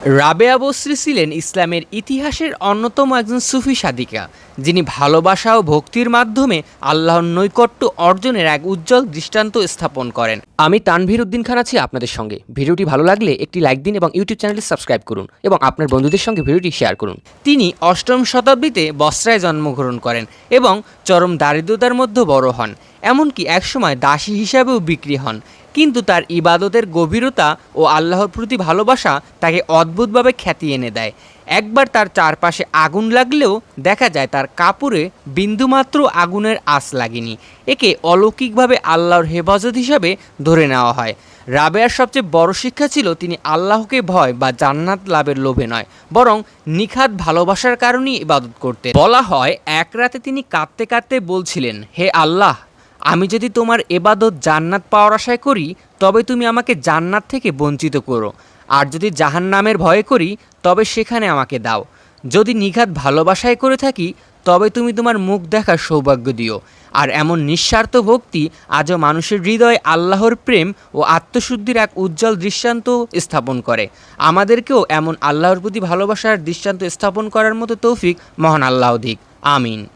রাবেয়া বসরি ছিলেন ইসলামের ইতিহাসের অন্যতম একজন সুফি সাদিকা, যিনি ভালোবাসা ও ভক্তির মাধ্যমে আল্লাহর নৈকট্য অর্জনের এক উজ্জ্বল দৃষ্টান্ত স্থাপন করেন। আমি তানভীর উদ্দিন খান আছি আপনাদের সঙ্গে। ভিডিওটি ভালো লাগলে একটি লাইক দিন এবং ইউটিউব চ্যানেলটি সাবস্ক্রাইব করুন এবং আপনার বন্ধুদের সঙ্গে ভিডিওটি শেয়ার করুন। তিনি অষ্টম শতাব্দীতে বস্রায় জন্মগ্রহণ করেন এবং চরম দারিদ্রতার মধ্যে বড় হন, এমনকি একসময় দাসী হিসাবেও বিক্রি হন। কিন্তু তার ইবাদতের গভীরতা ও আল্লাহর প্রতি ভালোবাসা তাকে অদ্ভুতভাবে খ্যাতি এনে দেয়। একবার তার চারপাশে আগুন লাগলেও দেখা যায় তার কাপড়ে বিন্দুমাত্র আগুনের আঁচ লাগেনি। একে অলৌকিকভাবে আল্লাহর হেফাজত হিসাবে ধরে নেওয়া হয়। রাবেয়ার সবচেয়ে বড় শিক্ষা ছিল তিনি আল্লাহকে ভয় বা জান্নাত লাভের লোভে নয়, বরং নিখাত ভালোবাসার কারণেই ইবাদত করতে বলা হয়, এক রাতে তিনি কাঁদতে কাঁদতে বলছিলেন, হে আল্লাহ আমি যদি তোমার এবাদত জান্নাত পাওয়ার আশায় করি, তবে তুমি আমাকে জান্নাত থেকে বঞ্চিত করো। আর যদি জাহান্নামের ভয়ে করি, তবে সেখানে আমাকে দাও। যদি নিঘাত ভালোবাসায় করে থাকি, তবে তুমি তোমার মুখ দেখার সৌভাগ্য দিও। আর এমন নিঃস্বার্থ ভক্তি আজও মানুষের হৃদয়ে আল্লাহর প্রেম ও আত্মশুদ্ধির এক উজ্জ্বল দৃষ্টান্ত স্থাপন করে। আমাদেরকেও এমন আল্লাহর প্রতি ভালোবাসার দৃষ্টান্ত স্থাপন করার মতো তৌফিক মহান আল্লাহ দিক। আমিন।